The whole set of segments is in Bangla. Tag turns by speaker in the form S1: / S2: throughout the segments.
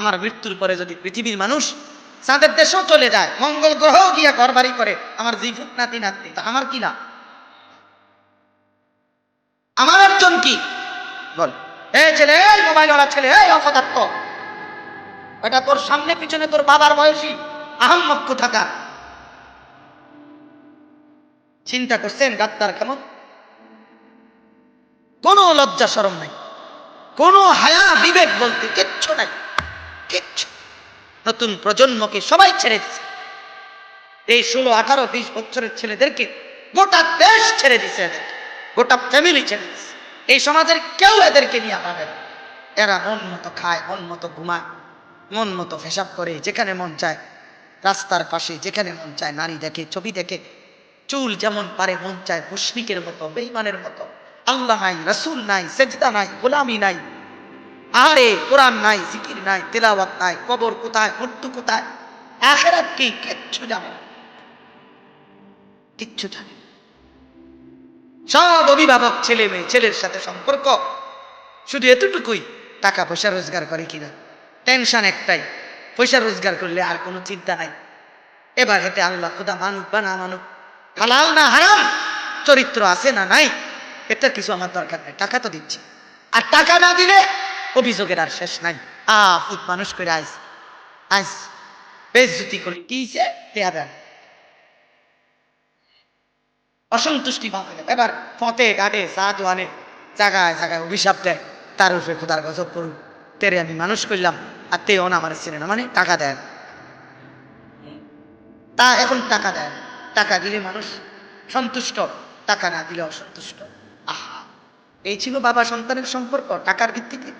S1: আমার মৃত্যুর পরে যদি পৃথিবীর মানুষ চাঁদের দেশেও চলে যায়, মঙ্গল গ্রহেও গিয়া ঘর বাড়ি করে, আমার জিভুত নাতি নাতি তা আমার কি না আমার একজন কি? বল। এই ছেলে, এই মোবাইল ওলা ছেলে, এই অপদার্থ। এটা তোর সামনে পিছনে তোর বাবার বয়সী আহম্মক থাকা চিন্তা করছেন গাত্তার কেমন? কোনো লজ্জা সরম নাই। কোনো হায়া বিবেক বলতে কিচ্ছু নাই। কিচ্ছু নতুন প্রজন্মকে সবাই ছেড়ে দিচ্ছে এই ষোলো, আঠারো, বিশ বছরের ছেলেদেরকে গোটা দেশ ছেড়ে দিছে এদের। গোটা ফ্যামিলি ছেড়ে দিছে। এই সমাজের কেউ এদেরকে নিয়ে পাবে এরা মন মতো খায়, মন মতো ঘুমায়, মন মতো ফেসাব করে, যেখানে মন চায়, রাস্তার পাশে যেখানে মন চায়, নারী দেখে, ছবি দেখে। চুল যেমন পারে, মন চায় মুশরিকের মতো বেইমানের মতো। আল্লাহ নাই, রসুল নাই, সেজদা নাই, গোলামি নাই। আরে, কোরআন নাই, জিকির নাই, তেলাওয়াত নাই, কবর কোথায় মৃত্যু কোথায়? আখেরাত কি কিচ্ছু জানে কিচ্ছু জানে সব অভিভাবক, ছেলে মেয়ে, ছেলের সাথে সম্পর্ক। শুধু এতটুকুই, টাকা পয়সা রোজগার করে কিনা। টেনশন একটাই, পয়সা রোজগার করলে আর কোনো চিন্তা নাই। এবার হেঁটে আল্লাহ খুদা মানুক বা না মানুক, হালাল না হারাম, চরিত্র আছে না নাই এটা কিছু আমার দরকার নাই, টাকা তো দিচ্ছি। আর টাকা না দিলে অভিযোগের আর শেষ নাই। আহ মানুষ করে আইস আইস বেজ্জুতি করে কি দেন অসন্তুষ্টি ভাবে এবার ফতে কাটে চা দোয়ানে জাগায় জাগায় অভিশাপ দেয়। তার উপরে খোদার গজব করুন তেরে আমি মানুষ করলাম আর তেও না আমার ছেলে না। মানে টাকা দেন তা এখন টাকা দেয়। টাকা দিলে মানুষ সন্তুষ্ট। টাকা না দিলে অসন্তুষ্ট। আহা। এই ছিল বাবা সন্তানের সম্পর্ক। টাকার ভিত্তিতে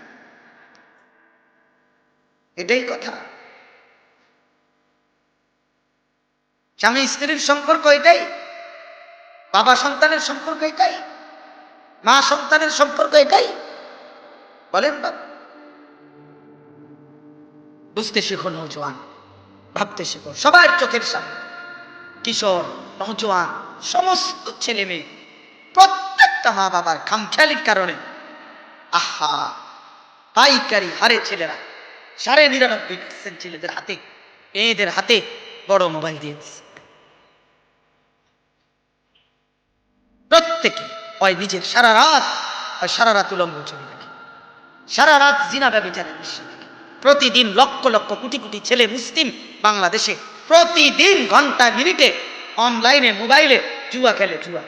S1: এটাই কথা। স্বামী স্ত্রীর সম্পর্ক এটাই, বাবা সন্তানের সম্পর্ক এটাই, মা সন্তানের সম্পর্ক এটাই। বলেন বাবা বুঝতে শেখো নৌজওয়ান ভাবতে শেখো, সবার চোখের সামনে। কিশোর নৌজওয়ান সমস্ত ছেলে মেয়ে, প্রত্যেকটা মা বাবার খামখেয়ালির কারণে, আহা, পাইকারি হারে ছেলেরা। সাড়ে নিরানব্বই পার্সেন্ট ছেলেদের হাতে, মেয়েদের হাতে বড় মোবাইল দিয়ে দিচ্ছে প্রত্যেকে হয় নিজের সারা রাত হয় সারা রাত উলঙ্গ ছবি দেখে। সারা রাত জিনা ব্যবচারের প্রতিদিন লক্ষ লক্ষ কোটি কোটি ছেলে মুসলিম বাংলাদেশে প্রতিদিন ঘন্টায় মিনিটে অনলাইনে মোবাইলে জুয়া খেলে, জুয়া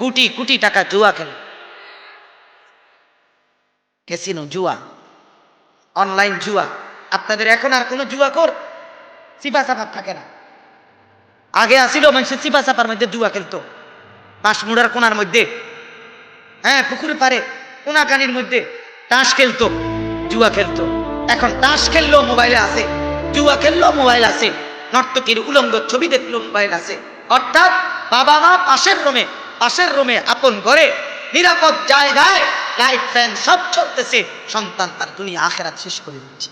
S1: কোটি কোটি টাকা জুয়া খেলে। ক্যাসিনো জুয়া। অনলাইন জুয়া। আপনাদের এখন আর কোনো জুয়া কর চিপা চাপার থাকে না। আগে আসিল মানুষের চিপা চাপার মধ্যে জুয়া খেলতো। পাঁশমুড়ার কোনার মধ্যে। হ্যাঁ পুকুরে পারে কোনাকানির মধ্যে তাস খেলতো, জুয়া খেলতো। এখন তাস খেললেও মোবাইলে আছে। জুয়া খেললেও মোবাইল আছে। নর্তকীর উলঙ্গ ছবি দেখলেও মোবাইল আছে। অর্থাৎ বাবা মা পাশের রুমে পাশের রুমে আপন ঘরে নিরাপদ জায়গায় ফ্যান সব চলতেছে। সন্তান তার আখেরাত শেষ করে দিচ্ছে।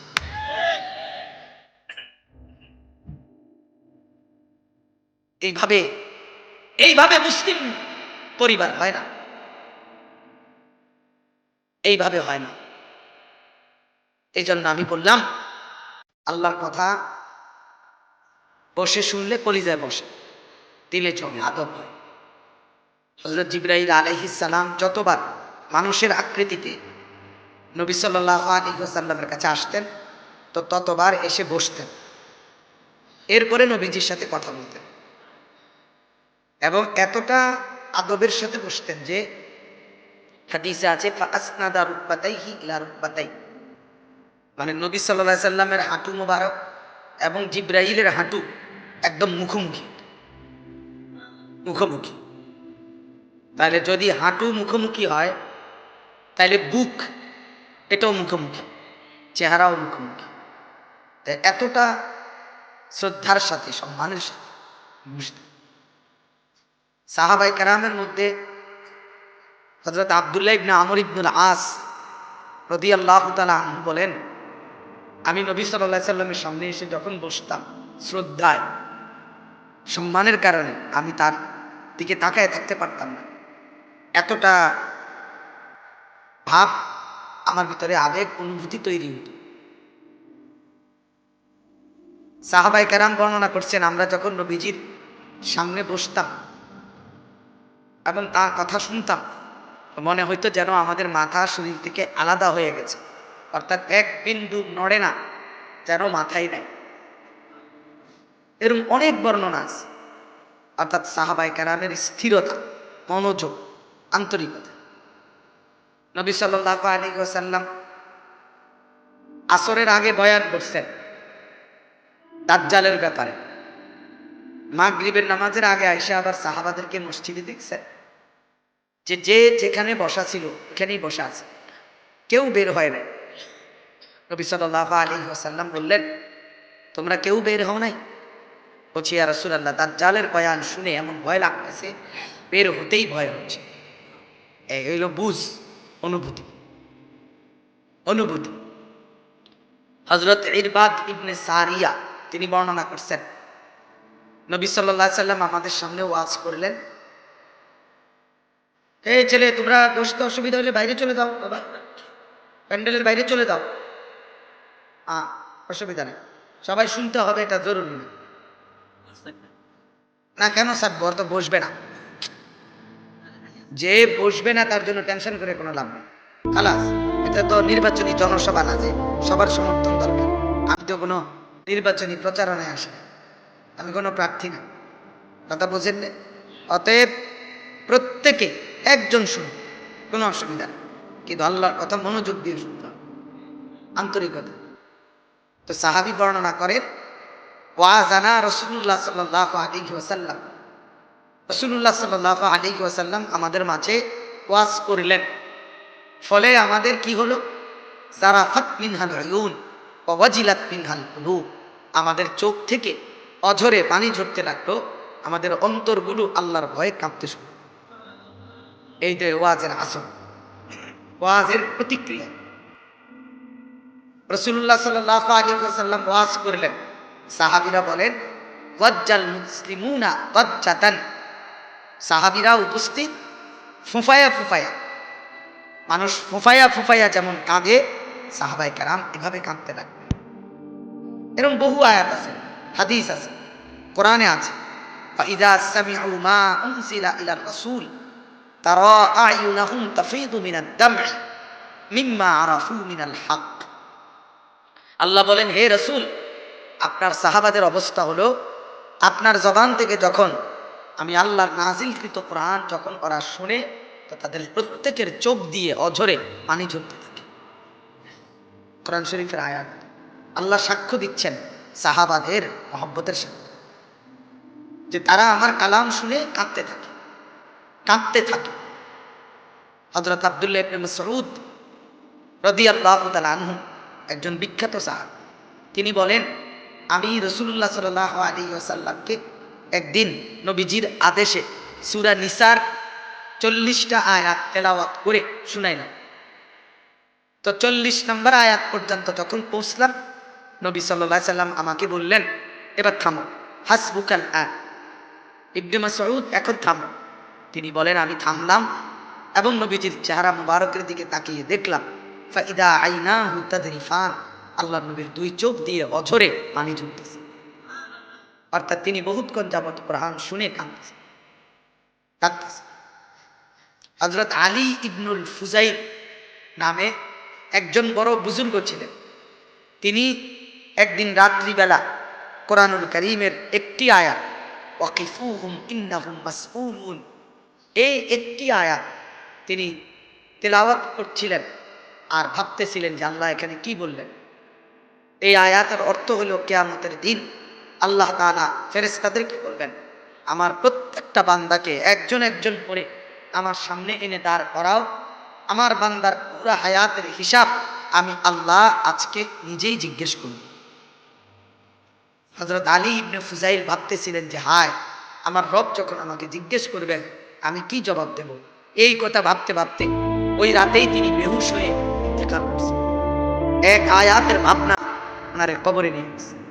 S1: এইভাবে এইভাবে মুসলিম পরিবার হয় না। এইভাবে হয় না। এই জন্য আমি বললাম, আল্লাহর কথা বসে শুনলে কলিজায় বসে, দিলে জমে, আদব হয়। হজরত জিব্রাহিল আলহিসাল্লাম যতবার মানুষের আকৃতিতে নবী সাল্লাহ আলিহাসাল্লামের কাছে আসতেন, তো ততবার এসে বসতেন। এরপরে নবীজির সাথে কথা বলতেন। এবং এতটা আদবের সাথে বসতেন যে হাদিসে আছে মানে নবী সাল্লাল্লাহু সাল্লামের হাঁটু মোবারক এবং জিব্রাহিলের হাঁটু একদম মুখোমুখি। মুখোমুখি। তাহলে যদি হাঁটু মুখোমুখি হয় তাহলে বুক, এটাও মুখোমুখি, চেহারাও মুখোমুখি। তাই এতটা শ্রদ্ধার সাথে, সম্মানের সাথে, বুঝতে সাহাবাই কারামের মধ্যে হজরত আবদুল্লাহ ইবনে আমর ইবনুল আস রদি আল্লাহ বলেন, আমি নবী সাল্লাহ সাল্লামের সামনে এসে যখন বসতাম শ্রদ্ধায়, সম্মানের কারণে আমি তার দিকে তাকায় থাকতে পারতাম না। এতটা ভাব আমার ভিতরে আবেগ, অনুভূতি তৈরি হতো। সাহাবাই কেরাম বর্ণনা করছেন, আমরা যখন নবীজির সামনে বসতাম এবং তার কথা শুনতাম, মনে হইতো যেন আমাদের মাথা শরীর থেকে আলাদা হয়ে গেছে। অর্থাৎ এক বিন্দু নড়ে না, যেন মাথায় নেয় এরকম অনেক বর্ণনা আছে। অর্থাৎ সাহাবাই কেরামের স্থিরতা, মনোযোগ, আন্তরিকতা। নবী সাল্লাহ আলী ওসাল্লাম আসরের আগে বয়ান করছেন দাজ্জালের ব্যাপারে। মাগরিবের নামাজের আগে আইসা আবার সাহাবাদেরকে মসজিদে দেখছেন যে যে যেখানে বসা ছিল, ওখানেই বসা আছে। কেউ বের হয় না নবী সাল্লাহ আলী ওসাল্লাম বললেন, তোমরা কেউ বের হও নাই? বলছি আর রসুল্লাহ দাজ্জালের বয়ান শুনে এমন ভয় লাগতেছে, বের হতেই ভয় হচ্ছে। এই হইল বুঝ। অনুভূতি। অনুভূতি। হজরত ইরবাদ ইবনে সারিয়া, তিনি বর্ণনা করছেন, নবী সাল্লাহ সাল্লাম আমাদের সামনে ওয়াজ করলেন এই ছেলে, তোমরা বসতে অসুবিধা হলে বাইরে চলে দাও বাবা। প্যান্ডেলের বাইরে চলে আ, অসুবিধা নেই। সবাই শুনতে হবে, এটা জরুরি না কেন স্যার? বর তো বসবে না। যে বসবে না তার জন্য টেনশন করে কোনো লাভ নেই। খালাস, এটা তো নির্বাচনী জনসভা না যে, সবার সমর্থন দরকার। আমি তো কোনো নির্বাচনী প্রচারণায় আসি আমি কোনো প্রার্থী না। কথা বোঝেন অতএব প্রত্যেকে একজন শুন কোনো অসুবিধা কিন্তু আল্লাহর কথা মনোযোগ দিয়ে শুনতে হবে। আন্তরিকতা। তো সাহাবি বর্ণনা করেন ওয়াজানা রসুল্লাহ সাল্লাহ আলী ওসাল্লাম রসুল্লাহ সাল্লাহ আলী ওসাল্লাম আমাদের মাঝে ওয়াজ করলেন। ফলে আমাদের কি হলো? জারাফাত মিনহাল আয়ুন ওয়াজিলাত মিনহাল আমাদের চোখ থেকে অঝরে পানি ঝরতে লাগল। আমাদের অন্তরগুলো আল্লাহর ভয়ে কাঁপতে শুরু। এই যে ওয়াজের আসন ওয়াজের প্রতিক্রিয়া। রসুল্লাহ সাল্লাহ আলী সাল্লাম ওয়াজ করলেন। সাহাবিরা বলেন, ওয়াজ্জাল মুসলিমুনা ওয়াজ্জাতান। সাহাবিরা উপস্থিত ফুফায়া ফুফায়া মানুষ ফুফায়া ফুফায়া যেমন কাঁদে সাহাবাই কারাম এভাবে কাঁদতে লাগবে এরকম বহু আয়াত আছে হাদিস আছে কোরআনে আছে فإذا سمعوا ما أنزل إلى الرسول ترى أعينهم تفيض من الدمع مما عرفوا من الحق আল্লাহ বলেন হে রসুল আপনার সাহাবাদের অবস্থা হলো আপনার জবান থেকে যখন আমি আল্লাহর নাজিলকৃত প্রাণ যখন ওরা শুনে, তো তাদের প্রত্যেকের চোখ দিয়ে অঝরে পানি ঝরতে থাকে। কোরআন শরীফের আয়াত, আল্লাহ সাক্ষ্য দিচ্ছেন সাহাবাদের মহব্বতের সাথে, যে তারা আমার কালাম শুনে কাঁদতে থাকে কাঁদতে থাকে। হজরত আবদুল্লাহ ইবনে মাসউদ আনহু, একজন বিখ্যাত সাহাব, তিনি বলেন, আমি রসুল্লাহ সাল আলী আসাল্লামকে একদিন নবীজির আদেশে সুরা নিসার চল্লিশটা আয়াত তেলাওয়াত করে শুনাইলাম। তো চল্লিশ নম্বর আয়াত পর্যন্ত যখন পৌঁছলাম, নবী সাল্লাহ সাল্লাম আমাকে বললেন, এবার থামো, হাসবুকাল ইবনে মাসউদ এখন থামো। তিনি বলেন, আমি থামলাম এবং নবীজির চেহারা মুবারকের দিকে তাকিয়ে দেখলাম। ফাইদা আইনা হুতাদরিফান আল্লাহ নবীর দুই চোখ দিয়ে অঝরে পানি ঝুলতেছে অর্থাৎ তিনি বহুতক্ষণ যাবত কোরআন শুনে কাঁদতেছে। কাঁদতেছে। হজরত আলী ইবনুল ফুজাইল নামে একজন বড় বুজুর্গ ছিলেন। তিনি একদিন রাত্রিবেলা কোরআনুল করিমের একটি মাসউলুন এই একটি আয়াত তিনি তেলাওয়াত করছিলেন আর ভাবতেছিলেন যে আল্লাহ এখানে কি বললেন? এই আয়াতের অর্থ হলো কেয়ামতের দিন আল্লাহ তাআলা ফেরেশতাদেরকে বলবেন আমার প্রত্যেকটা বান্দাকে একজন একজন করে আমার সামনে এনে দাঁড় করাও। আমার বান্দার পুরো হায়াতের হিসাব আমি আল্লাহ আজকে নিজেই জিজ্ঞেস করব। হজরত আলী ইবনে ফুজাইল ভাবতেছিলেন যে, হায়, আমার রব যখন আমাকে জিজ্ঞেস করবেন আমি কি জবাব দেব? এই কথা ভাবতে ভাবতে ওই রাতেই তিনি বেহুশ হয়ে এক আয়াতের ভাবনা ওনারে কবরে নিয়ে গেছে।